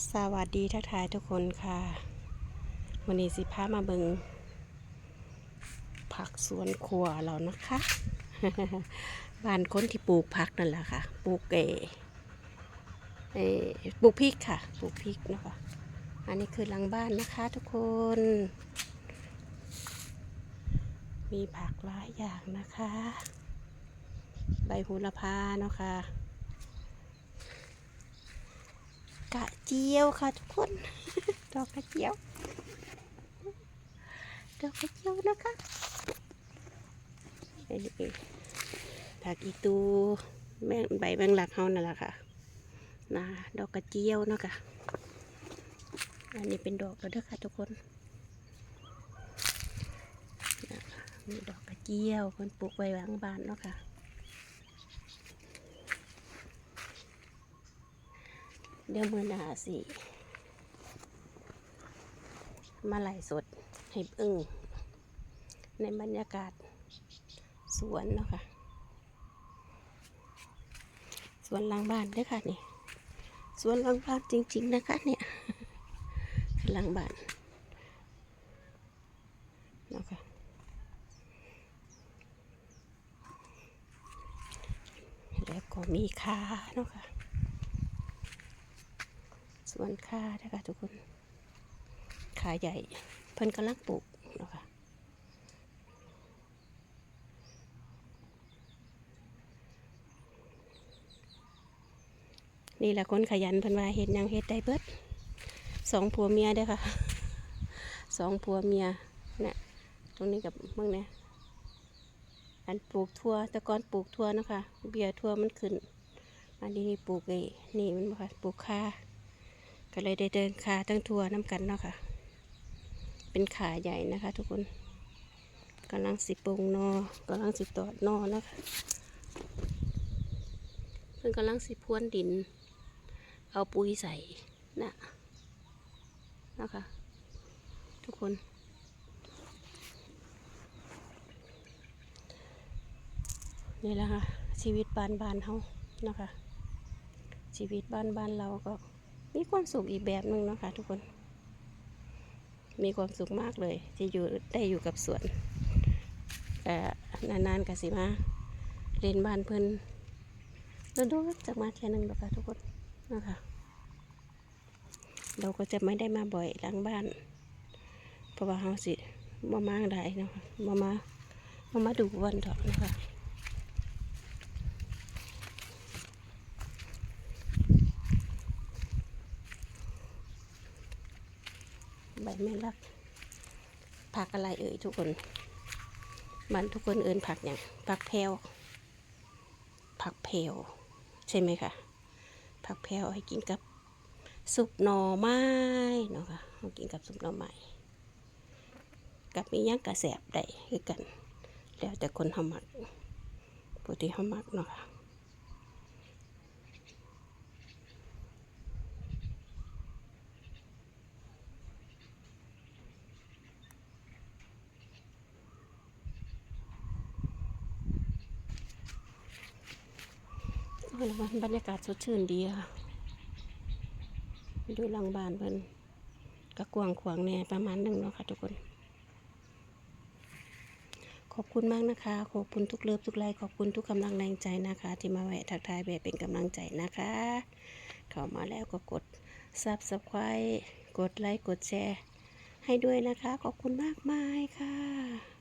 สวัสดีทักทายทุกคนค่ะวันนี้สิพามาเบิงผักสวนครัวเรานะคะบ้านคนที่ปลูกผักนั่นแหละค่ะปลูกเอเอปลูกพริกค่ะปลูกพริกนะคะอันนี้คือหลังบ้านนะคะทุกคน มีผักหลายอย่างนะคะ ใบโหูระพาเนาะค่ะ กระเจียวค่ะทุกคน ดอกกระเจียว ดอกกระเจียวนะคะอันนี้ผักอีตูแมงใบแมงลักเฮานั่นแหละค่ะนะดอกกระเจียวเนาะค่ะ อันนี้เป็นดอกแล้วเด้อค่ะทุกคนนะคะมีดอกกระเจียวคนปลูกไว้หลังบ้านเนาะค่ะ เดี๋ยวมือหนาสิ มาไหลสดให้อึ้งในบรรยากาศสวนเนาะค่ะ สวนหลังบ้านด้วยค่ะนี่ สวนหลังบ้านจริง ๆ นะคะเนี่ยหลังบ้านเนาะค่ะแล้วก็มีคาเนาะค่ะ สวนค่านะคะทุกคน ขาใหญ่ เพิ่นกำลังปลูกนะคะนี่แหละคนขยันเพิ่นว่าเฮ็ดยังเฮ็ดได้เบิดสองผัวเมียด้ค่ะสองผัวเมียนี่ตรงนี้กับเมืองเนี่ยอันปลูกทั่วต่ก่อนปลูกทั่วนะคะเบียร์ทั่วมันขึ้น อันนี้นี่ปลูกไอ้นี่มันค่ะปลูกค่า ก็เลยได้เดินขาทั้งทัวร์น้ำกันเนาะค่ะ เป็นขาใหญ่นะคะ ทุกคนกำลังสิปรุงนอกำลังสิตอดนอเนาะคะเพิ่นกำลังสิพรวนดิน เอาปุ๋ยใส่นะนะคะ ทุกคนนี่แหละค่ะชีวิตบ้านบ้านเฮานะคะชีวิตบ้านบ้านเราก็ มีความสุขอีกแบบหนึ่งเนาะค่ะทุกคน มีความสุขมากเลย ที่อยู่ได้อยู่กับสวนแต่นานๆก็สิมาเล่นบ้านเพิ่นแล้วดูจากมาแค่หนึงดอกค่ะทุกคนนะคะเราก็จะไม่ได้มาบ่อยหลังบ้าน เพราะว่าเฮาสิมามาได้นะคะมามามามาดูวันดอกนะคะ ใบแม่ลัก ผักอะไรเอ่ยทุกคน มันทุกคนเอินผักอย่างผักแพรวผักเพลวใช่ไหมคะผักแพรวให้กินกับซุปหน่อไม้เนาะค่ะเอากินกับซุปหน่อไม้กับมีย่างกระแสบได้คือกัน แล้วแต่คนเขามักปกติเขามักเนาะค่ะ ยแล้วมันบรรยากาศสดชื่นดีค่ะดูหลังบ้านเพิ่นก็กวางขวางเนี่ยประมาณหนึ่งเนาะค่ะทุกคน ขอบคุณมากนะคะ ขอบคุณทุกเลิฟทุกไลค์ขอบคุณทุกกำลังแรงใจนะคะ ที่มาแวะทักทายแบบเป็นกำลังใจนะคะ เข้ามาแล้วก็กด subscribe กดไลค์กดแชร์ให้ด้วยนะคะ ขอบคุณมากมายค่ะ